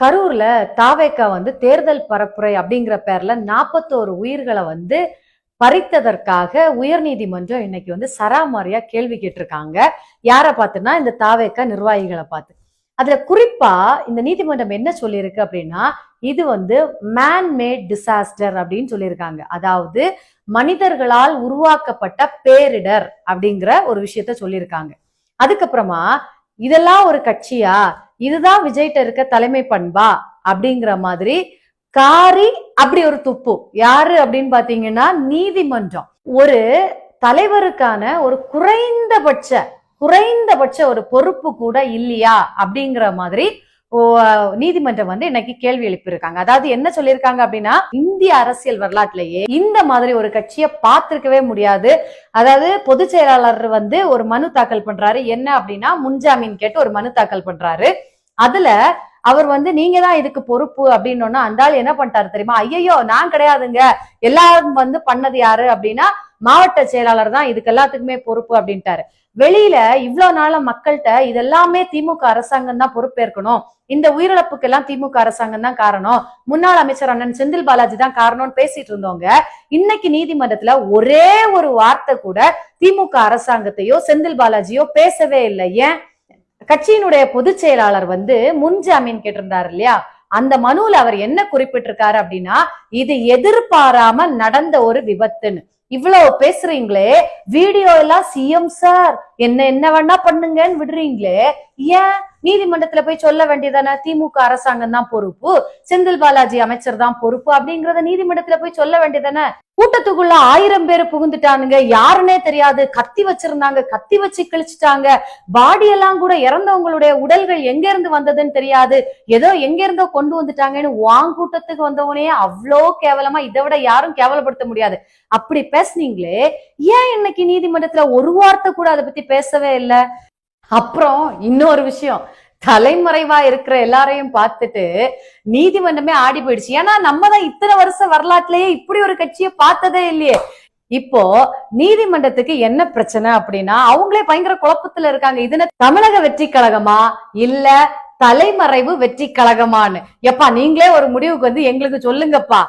கரூர்ல தாவேக்கா வந்து தேர்தல் பரப்புரை அப்படிங்கிற பேர்ல நாற்பத்தோரு உயிர்களை வந்து பறித்ததற்காக உயர் நீதிமன்றம் இன்னைக்கு வந்து சராமாரியா கேள்வி கேட்டிருக்காங்க. யாரை பார்த்துன்னா இந்த தாவேக்கா நிர்வாகிகளை பார்த்து. அதுல குறிப்பா இந்த நீதிமன்றம் என்ன சொல்லியிருக்கு அப்படின்னா இது வந்து மேன் மேட் டிசாஸ்டர் அப்படின்னு சொல்லியிருக்காங்க. அதாவது மனிதர்களால் உருவாக்கப்பட்ட பேரிடர் அப்படிங்கிற ஒரு விஷயத்த சொல்லியிருக்காங்க. அதுக்கப்புறமா இதெல்லாம் ஒரு கட்சியா? இதுதான் விஜய்கிட்ட இருக்க தலைமை பண்பா அப்படிங்கிற மாதிரி காரி அப்படி ஒரு துப்பு. யாரு அப்படின்னு பாத்தீங்கன்னா நீதிமன்றம். ஒரு தலைவருக்கான ஒரு குறைந்தபட்ச குறைந்தபட்ச ஒரு பொறுப்பு கூட இல்லையா அப்படிங்கிற மாதிரி நீதிமன்றம் வந்து இன்னைக்கு கேள்வி எழுப்பியிருக்காங்க. அதாவது என்ன சொல்லியிருக்காங்க அப்படின்னா இந்திய அரசியல் வரலாற்றிலேயே இந்த மாதிரி ஒரு கட்சியை பார்த்திருக்கவே முடியாது. அதாவது பொதுச் செயலாளர் வந்து ஒரு மனு தாக்கல் பண்றாரு. என்ன அப்படின்னா முன்ஜாமீன் கேட்டு ஒரு மனு தாக்கல் பண்றாரு. அதுல அவர் வந்து நீங்க தான் இதுக்கு பொறுப்பு அப்படின்னோன்னா அந்த ஆள் என்ன பண்ணிட்டாரு தெரியுமா? ஐயையோ நான் கிடையாதுங்க. எல்லாரும் வந்து பண்ணது யாரு? அப்படின்னா மாவட்ட செயலாளர் தான் இதுக்கு எல்லாத்துக்குமே பொறுப்பு அப்படின்ட்டாரு. வெளியில இவ்வளவு நாள மக்கள்கிட்ட இதெல்லாமே திமுக அரசாங்கம் தான் பொறுப்பேற்கணும். இந்த உயிரிழப்புக்கு எல்லாம் திமுக அரசாங்கம் தான் காரணம். முன்னாள் அமைச்சர் அண்ணன் செந்தில் பாலாஜி தான் காரணம்னு பேசிட்டு இருந்தவங்க இன்னைக்கு நீதிமன்றத்துல ஒரே ஒரு வார்த்தை கூட திமுக அரசாங்கத்தையோ செந்தில் பாலாஜியோ பேசவே இல்லை. ஏன்? கட்சியினுடைய பொதுச் செயலாளர் வந்து முன் ஜாமீன் கேட்டிருந்தார் இல்லையா? அந்த மனுவில் அவர் என்ன குறிப்பிட்டிருக்காரு அப்படின்னா இது எதிர்பாராம நடந்த ஒரு விபத்துன்னு. இவ்வளவு பேசுறீங்களே வீடியோ எல்லாம் சிஎம் சார் என்ன என்ன வேணா பண்ணுங்கன்னு விடுறீங்களே. ஏன்? நீதிமன்றத்துல போய் சொல்ல வேண்டியதானே? திமுக அரசாங்கம் தான் பொறுப்பு. செந்தில் பாலாஜி அமைச்சர் தான் பொறுப்பு அப்படிங்கறத நீதிமன்றத்துல போய் சொல்ல வேண்டியதானே? கூட்டத்துக்குள்ள ஆயிரம் பேர் புகுந்துட்டானுங்க. யாருன்னே தெரியாது. கத்தி வச்சிருந்தாங்க கத்தி வச்சு கிழிச்சிட்டாங்க. பாடி எல்லாம் கூட இறந்தவங்களுடைய உடல்கள் எங்க இருந்து வந்ததுன்னு தெரியாது. ஏதோ எங்க இருந்தோ கொண்டு வந்துட்டாங்கன்னு வாங் கூட்டத்துக்கு வந்தவனே அவ்வளோ கேவலமா இதை விட யாரும் கேவலப்படுத்த முடியாது. அப்படி பேசுனீங்களே ஏன் இன்னைக்கு நீதிமன்றத்துல ஒரு வார்த்தை கூட அதை பத்தி பேசவே இல்லை? அப்புறம் இன்னொரு விஷயம். தலைமறைவா இருக்கிற எல்லாரையும் பார்த்துட்டு நீதிமன்றமே ஆடி போயிடுச்சு. ஏன்னா நம்ம தான் இத்தனை வருஷ வரலாற்றுலயே இப்படி ஒரு கட்சியை பார்த்ததே இல்லையே. இப்போ நீதிமன்றத்துக்கு என்ன பிரச்சனை அப்படின்னா அவங்களே பயங்கர குழப்பத்துல இருக்காங்க. இதுன தமிழக வெற்றி கழகமா? இல்ல தலைமறைவு வெற்றி கழகமான்னு. எப்பா நீங்களே ஒரு முடிவுக்கு வந்து எங்களுக்கு சொல்லுங்கப்பா.